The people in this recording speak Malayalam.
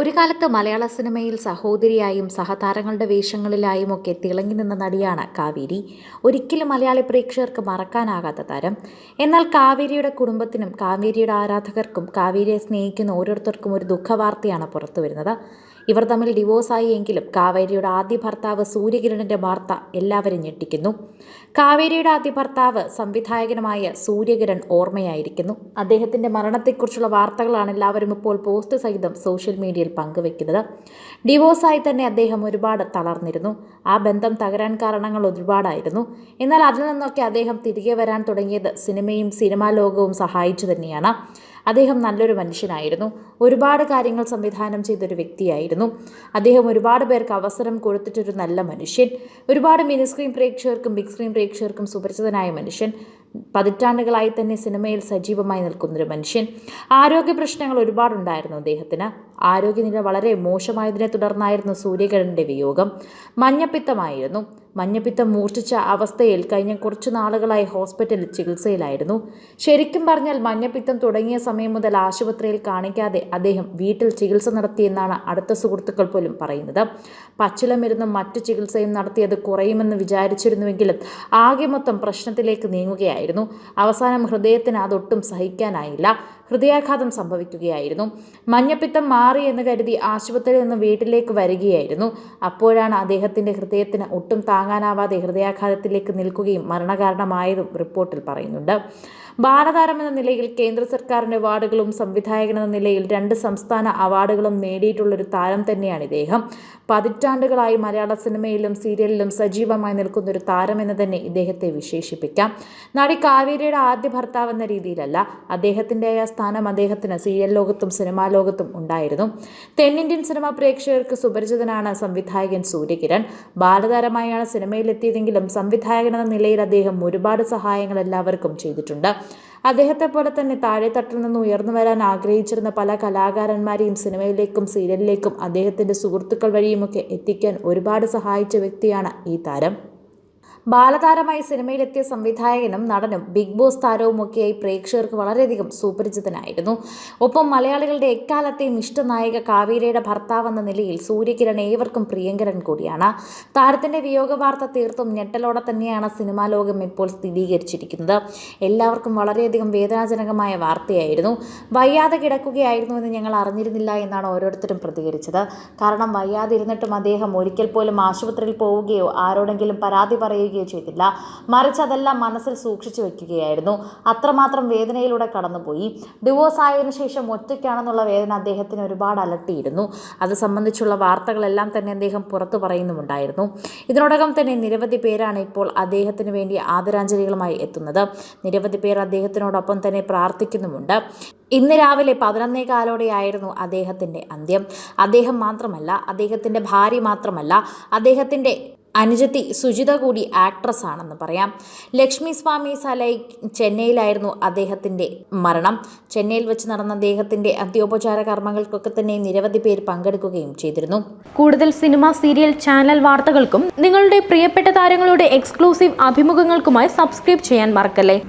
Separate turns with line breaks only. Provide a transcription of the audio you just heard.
ഒരു കാലത്ത് മലയാള സിനിമയിൽ സഹോദരിയായും സഹതാരങ്ങളുടെ വേഷങ്ങളിലായും ഒക്കെ തിളങ്ങി നിന്ന നടിയാണ് കാവേരി. ഒരിക്കലും മലയാളി പ്രേക്ഷകർക്ക് മറക്കാനാകാത്ത താരം. എന്നാൽ കാവേരിയുടെ കുടുംബത്തിനും കാവേരിയുടെ ആരാധകർക്കും കാവേരിയെ സ്നേഹിക്കുന്ന ഓരോരുത്തർക്കും ഒരു ദുഃഖവാർത്തയാണ് പുറത്തു വരുന്നത് ഇവർ തമ്മിൽ ഡിവോഴ്സായി എങ്കിലും കാവേരിയുടെ ആദ്യ ഭർത്താവ് സൂര്യകിരണിന്റെ വാർത്ത എല്ലാവരും ഞെട്ടിക്കുന്നു. കാവേരിയുടെ ആദ്യ ഭർത്താവ് സംവിധായകനുമായ സൂര്യകിരൺ ഓർമ്മയായിരിക്കുന്നു. അദ്ദേഹത്തിന്റെ മരണത്തെക്കുറിച്ചുള്ള വാർത്തകളാണ് എല്ലാവരും ഇപ്പോൾ പോസ്റ്റ് സഹിതം സോഷ്യൽ മീഡിയയിൽ പങ്കുവെക്കുന്നത്. ഡിവോഴ്സായി തന്നെ അദ്ദേഹം ഒരുപാട് തളർന്നിരുന്നു. ആ ബന്ധം തകരാൻ കാരണങ്ങൾ ഒരുപാടായിരുന്നു. എന്നാൽ അതിൽ നിന്നൊക്കെ അദ്ദേഹം തിരികെ വരാൻ തുടങ്ങിയത് സിനിമയും സിനിമാ ലോകവും സഹായിച്ചു തന്നെയാണ്. അദ്ദേഹം നല്ലൊരു മനുഷ്യനായിരുന്നു. ഒരുപാട് കാര്യങ്ങൾ സംവിധാനം ചെയ്തൊരു വ്യക്തിയായിരുന്നു. അദ്ദേഹം ഒരുപാട് പേർക്ക് അവസരം കൊടുത്തിട്ടൊരു നല്ല മനുഷ്യൻ. ഒരുപാട് മിനി സ്ക്രീൻ പ്രേക്ഷകർക്കും ബിഗ് സ്ക്രീൻ പ്രേക്ഷകർക്കും സുപരിചിതനായ മനുഷ്യൻ. പതിറ്റാണ്ടുകളായി തന്നെ സിനിമയിൽ സജീവമായി നിൽക്കുന്നൊരു മനുഷ്യൻ. ആരോഗ്യ പ്രശ്നങ്ങൾ ഒരുപാടുണ്ടായിരുന്നു അദ്ദേഹത്തിന്. ആരോഗ്യനില വളരെ മോശമായതിനെ തുടർന്നായിരുന്നു സൂര്യകിരണിന്റെ വിയോഗം. മഞ്ഞപ്പിത്തമായിരുന്നു. മഞ്ഞപ്പിത്തം മൂർച്ഛിച്ച അവസ്ഥയിൽ കഴിഞ്ഞ കുറച്ചു നാളുകളായി ഹോസ്പിറ്റലിൽ ചികിത്സയിലായിരുന്നു. ശരിക്കും പറഞ്ഞാൽ മഞ്ഞപ്പിത്തം തുടങ്ങിയ സമയം മുതൽ ആശുപത്രിയിൽ കാണിക്കാതെ അദ്ദേഹം വീട്ടിൽ ചികിത്സ നടത്തിയെന്നാണ് അടുത്ത സുഹൃത്തുക്കൾ പോലും പറയുന്നത്. പച്ചിലമരുന്നും മറ്റു ചികിത്സയും നടത്തിയത് കുറയുമെന്ന് വിചാരിച്ചിരുന്നുവെങ്കിലും ആകെ മൊത്തം പ്രശ്നത്തിലേക്ക് നീങ്ങുകയായിരുന്നു. അവസാനം ഹൃദയത്തിന് അതൊട്ടും സഹിക്കാനായില്ല. ഹൃദയാഘാതം സംഭവിക്കുകയായിരുന്നു. മഞ്ഞപ്പിത്തം മാറി എന്ന് കരുതി ആശുപത്രിയിൽ നിന്ന് വീട്ടിലേക്ക് വരികയായിരുന്നു. അപ്പോഴാണ് അദ്ദേഹത്തിന്റെ ഹൃദയത്തിന് ഒട്ടും താങ്ങാനാവാതെ ഹൃദയാഘാതത്തിലേക്ക് നിൽക്കുകയും മരണകാരണമായതും റിപ്പോർട്ടിൽ പറയുന്നുണ്ട്. ബാലതാരം എന്ന നിലയിൽ കേന്ദ്ര സർക്കാരിന്റെ അവാർഡുകളും സംവിധായകൻ എന്ന നിലയിൽ രണ്ട് സംസ്ഥാന അവാർഡുകളും നേടിയിട്ടുള്ളൊരു താരം തന്നെയാണ് ഇദ്ദേഹം. പതിറ്റാണ്ടുകളായി മലയാള സിനിമയിലും സീരിയലിലും സജീവമായി നിൽക്കുന്ന ഒരു താരം എന്ന് തന്നെ ഇദ്ദേഹത്തെ വിശേഷിപ്പിക്കാം. നടി കാവേരിയുടെ ആദ്യ ഭർത്താവ് എന്ന രീതിയിലല്ല അദ്ദേഹത്തിന്റെ ആ സ്ഥാനം അദ്ദേഹത്തിന് സീരിയൽ ലോകത്തും സിനിമാ ലോകത്തും ഉണ്ടായിരുന്നു. തെന്നിന്ത്യൻ സിനിമാ പ്രേക്ഷകർക്ക് സുപരിചിതനാണ് സംവിധായകൻ സൂര്യകിരൺ. ബാലതാരമായാണ് സിനിമയിലെത്തിയതെങ്കിലും സംവിധായകൻ എന്ന നിലയിൽ അദ്ദേഹം ഒരുപാട് സഹായങ്ങൾ എല്ലാവർക്കും ചെയ്തിട്ടുണ്ട്. അദ്ദേഹത്തെ പോലെ തന്നെ താഴെത്തട്ടിൽ നിന്ന് ഉയർന്നു വരാൻ ആഗ്രഹിച്ചിരുന്ന പല കലാകാരന്മാരെയും സിനിമയിലേക്കും സീരിയലിലേക്കും അദ്ദേഹത്തിന്റെ സുഹൃത്തുക്കൾ വഴിയുമൊക്കെ എത്തിക്കാൻ ഒരുപാട് സഹായിച്ച വ്യക്തിയാണ് ഈ താരം. ബാലതാരമായി സിനിമയിലെത്തിയ സംവിധായകനും നടനും ബിഗ് ബോസ് താരവുമൊക്കെയായി പ്രേക്ഷകർക്ക് വളരെയധികം സുപരിചിതനായിരുന്നു ഒപ്പം മലയാളികളുടെ എക്കാലത്തെയും ഇഷ്ടനായക കാവേരിയുടെ ഭർത്താവെന്ന നിലയിൽ സൂര്യകിരൺ ഏവർക്കും പ്രിയങ്കരൻ കൂടിയാണ്. താരത്തിന്റെ വിയോഗ വാർത്ത തീർത്തും ഞെട്ടലോടെ തന്നെയാണ് സിനിമാ ലോകം ഇപ്പോൾ സ്ഥിരീകരിച്ചിരിക്കുന്നത്. എല്ലാവർക്കും വളരെയധികം വേദനാജനകമായ വാർത്തയായിരുന്നു. വയ്യാതെ കിടക്കുകയായിരുന്നു എന്ന് ഞങ്ങൾ അറിഞ്ഞിരുന്നില്ല എന്നാണ് ഓരോരുത്തരും പ്രതികരിച്ചത്. കാരണം വയ്യാതിരുന്നിട്ടും അദ്ദേഹം ഒരിക്കൽ പോലും ആശുപത്രിയിൽ പോവുകയോ ആരോടെങ്കിലും പരാതി പറയുകയോ ചെയ്തില്ല. മറിച്ച് അതെല്ലാം മനസ്സിൽ സൂക്ഷിച്ചു വെക്കുകയായിരുന്നു. അത്രമാത്രം വേദനയിലൂടെ കടന്നുപോയി. ഡിവോഴ്സ് ആയതിനു ശേഷം ഒറ്റയ്ക്കാണെന്നുള്ള വേദന അദ്ദേഹത്തിന് ഒരുപാട് അലട്ടിയിരുന്നു. അത് സംബന്ധിച്ചുള്ള വാർത്തകളെല്ലാം തന്നെ അദ്ദേഹം പുറത്തു പറയുന്നുമുണ്ടായിരുന്നു. ഇതിനോടകം തന്നെ നിരവധി പേരാണ് ഇപ്പോൾ അദ്ദേഹത്തിന് വേണ്ടി ആദരാഞ്ജലികളുമായി എത്തുന്നത്. നിരവധി പേർ അദ്ദേഹത്തിനോടൊപ്പം തന്നെ പ്രാർത്ഥിക്കുന്നുമുണ്ട്. ഇന്ന് രാവിലെ പതിനൊന്നേ കാലോടെയായിരുന്നു അദ്ദേഹത്തിന്റെ അന്ത്യം. അദ്ദേഹം മാത്രമല്ല അദ്ദേഹത്തിന്റെ ഭാര്യ മാത്രമല്ല അദ്ദേഹത്തിന്റെ അനുജത്തി സുജിത കൂടി ആക്ട്രസ് ആണെന്ന് പറയാം. ലക്ഷ്മി സ്വാമി സലൈ ചെന്നൈയിലായിരുന്നു അദ്ദേഹത്തിന്റെ മരണം. ചെന്നൈയിൽ വെച്ച് നടന്ന അദ്ദേഹത്തിന്റെ അന്ത്യോപചാര കർമ്മങ്ങൾക്കൊക്കെ തന്നെ നിരവധി പേർ പങ്കെടുക്കുകയും ചെയ്തിരുന്നു.
കൂടുതൽ സിനിമ സീരിയൽ ചാനൽ വാർത്തകൾക്കും നിങ്ങളുടെ പ്രിയപ്പെട്ട താരങ്ങളുടെ എക്സ്ക്ലൂസീവ് അഭിമുഖങ്ങൾക്കുമായി സബ്സ്ക്രൈബ് ചെയ്യാൻ മറക്കല്ലേ?